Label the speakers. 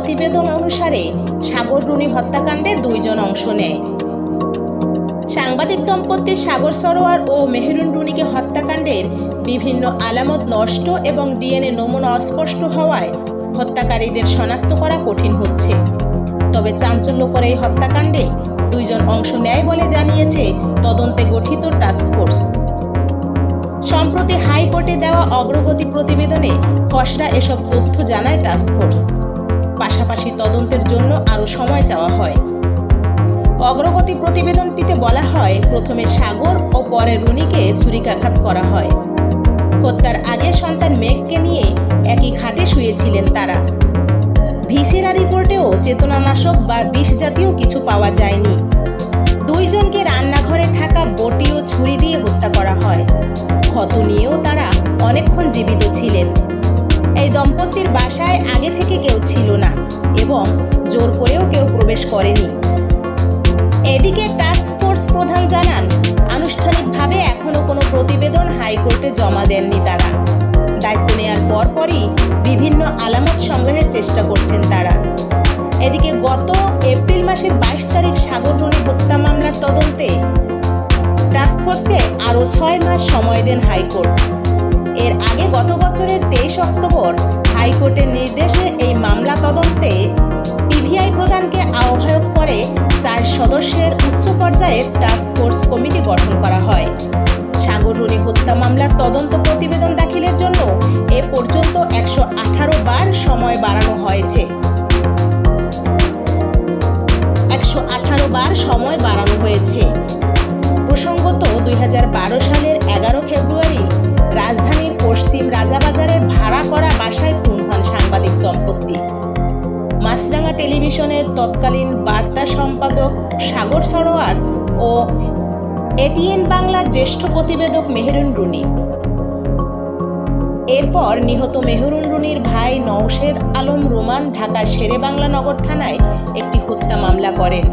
Speaker 1: প্রতিবেদন অনুসারে সাগর রুনি হত্যাকাণ্ডে দুইজন অংশ নেয়। সাংবাদিক দম্পতি সাগর সরোয়ার ও মেহরুন রুনিকে হত্যাকাণ্ডের বিভিন্ন আলামত নষ্ট এবং ডিএনএ নমুনা অস্পষ্ট হওয়ায় হত্যাকারীদের শনাক্ত করা কঠিন হচ্ছে। তবে চাঞ্চল্যকর এই হত্যাকাণ্ডে দুইজন অংশ নেয় বলে জানিয়েছে তদন্তে গঠিত টাস্ক ফোর্স। সম্প্রতি হাইকোর্টে দেওয়া অগ্রগতি প্রতিবেদনে খসড়া এসব তথ্য জানায় টাস্ক ফোর্স। পাশাপাশি তদন্তের জন্য আরও সময় চাওয়া হয়। অগ্রগতি প্রতিবেদনটিতে বলা হয়, প্রথমে সাগর ও পরে রুনিকে ছুরিকাঘাত করা হয়। হত্যার আগে সন্তান মেঘকে নিয়ে একই খাটে শুয়েছিলেন তারা। ভিসেরা রিপোর্টেও চেতনানাশক বা বিষ জাতীয় কিছু পাওয়া যায়নি। দুইজনকে রান্নাঘরে থাকা বটি ও ছুরি দিয়ে হত্যা করা হয়। ক্ষত নিয়েও তারা অনেকক্ষণ জীবিত ছিলেন। এই দম্পতির বাসায় আগে থেকে কেউ ছিল না এবং জোর করেও কেউ প্রবেশ করেনি। এদিকে টাস্ক ফোর্স প্রধান জানান, আনুষ্ঠানিকভাবে এখনও কোনো প্রতিবেদন হাইকোর্টে জমা দেননি তারা। দায়িত্ব নেওয়ার পরপরই বিভিন্ন আলামত সংগ্রহের চেষ্টা করছেন তারা। এদিকে গত এপ্রিল মাসের বাইশ তারিখ সাগর রুনি হত্যা মামলার তদন্তে টাস্কফোর্সকে আরও ছয় মাস সময় দেন হাইকোর্ট। এর আগে গত বছরের হাইকোর্টের নির্দেশে এই মামলা তদন্তে পিভিআই প্রদানকে আহ্বায়ক করে চার সদস্যের উচ্চ পর্যায়ের টাস্ক ফোর্স কমিটি গঠন করা হয়। সাগর রুনি হত্যা মামলার তদন্ত প্রতিবেদন দাখিলের জন্য এ পর্যন্ত একশো আঠারো বার সময় বাড়ানো হয়েছে। একশো আঠারো বার সময় বাড়ানো হয়েছে। প্রসঙ্গত দুই হাজার বারো সালের এগারো ফেব্রুয়ারি মাছরাঙা টেলিভিশনের তৎকালীন বার্তা সম্পাদক সাগর সরোয়ার ও এটিএন বাংলার জ্যেষ্ঠ প্রতিবেদক মেহরুন রুনি। এরপর নিহত মেহরুন রুনির ভাই নওশের আলম রোমান ঢাকার শেরে বাংলা নগর থানায় একটি হত্যা মামলা করেন।